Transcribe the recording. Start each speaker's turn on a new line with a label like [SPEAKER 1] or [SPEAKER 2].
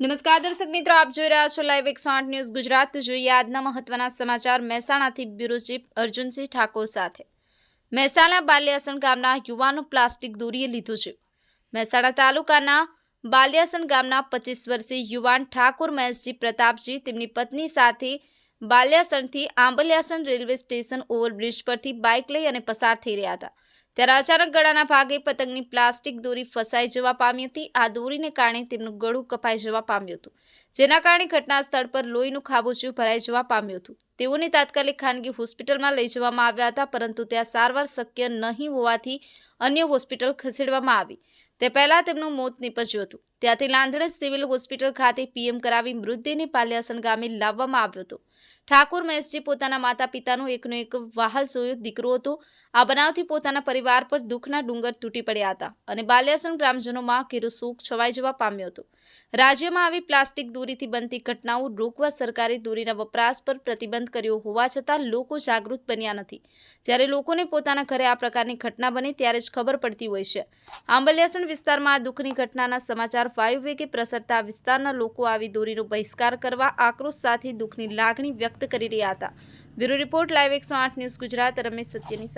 [SPEAKER 1] નમસ્કાર દર્શક મિત્રો, આપ જોઈ રહ્યા છો લાઈવ એકસો આઠ ન્યૂઝ ગુજરાત. જોઈએ આજના મહત્વના સમાચાર મહેસાણાથી બ્યુરો ચીફ અર્જુનસિંહ ઠાકોર સાથે. મહેસાણા બાલ્યાસન ગામના યુવાનો પ્લાસ્ટિક દોરીએ લીધું છે. મહેસાણા તાલુકાના બાલ્યાસન ગામના પચીસ વર્ષીય યુવાન ઠાકોર મહેશજી પ્રતાપજી તેમની પત્ની સાથે બાલ્યાસણથી આંબલિયાસણ રેલવે સ્ટેશન ઓવરબ્રિજ પરથી બાઇક લઈ અને પસાર થઈ રહ્યા હતા. ત્યારે અચાનક ગળાના ભાગે પતંગની પ્લાસ્ટિક દોરી ફસાઈ જવા પામી હતી. આ દોરીને કારણે તેમનું ગળું કપાઈ જવા પામ્યું હતું, જેના કારણે ઘટના સ્થળ પર લોહીનું ખાબોચિયું ભરાઈ જવા પામ્યું હતું. તેઓને તાત્કાલિક ખાનગી હોસ્પિટલમાં લઈ જવામાં આવ્યા હતા, પરંતુ ત્યાં સારવાર શક્ય નહીં હોવાથી અન્ય હોસ્પિટલ ખસેડવામાં આવી. તે પહેલા તેમનું મોત નીપજ્યું હતું. ત્યાંથી લાંધણસ સિવિલ હોસ્પિટલ ખાતે પીએમ કરાવી મૃતદેહને પાલિયાસણ ગામે લાવવામાં આવ્યો હતો. ઠાકોર મહેશજી પોતાના માતા પિતાનો એકનો એક વાહલ સોયો દીકરો હતો. આ બનાવથી પોતાના પરિવાર પર દુઃખના ડુંગર તૂટી પડ્યા હતા અને બાલ્યાસન ગ્રામજનોમાં કેરું સુખ છવાઈ જવા પામ્યો હતો. રાજ્યમાં આવી પ્લાસ્ટિક દોરીથી બનતી ઘટનાઓ રોકવા સરકારે દોરીના વપરાશ પર પ્રતિબંધ કર્યો હોવા છતાં લોકો જાગૃત બન્યા નથી. જ્યારે લોકોને પોતાના ઘરે આ પ્રકારની ઘટના બને ત્યારે જ ખબર પડતી હોય છે. આંબલ્યાસન વિસ્તારમાં આ દુઃખની ઘટનાના સમાચાર વાયુ વેગે પ્રસરતા વિસ્તારના લોકો આવી દોરીનો બહિષ્કાર કરવા આક્રોશ સાથે દુઃખની લાગણી વ્યક્ત કરી રહ્યા હતા. બ્યુરો રિપોર્ટ લાઈવ એકસો આઠ ન્યૂઝ ગુજરાત, રમેશ સત્યની સાથે.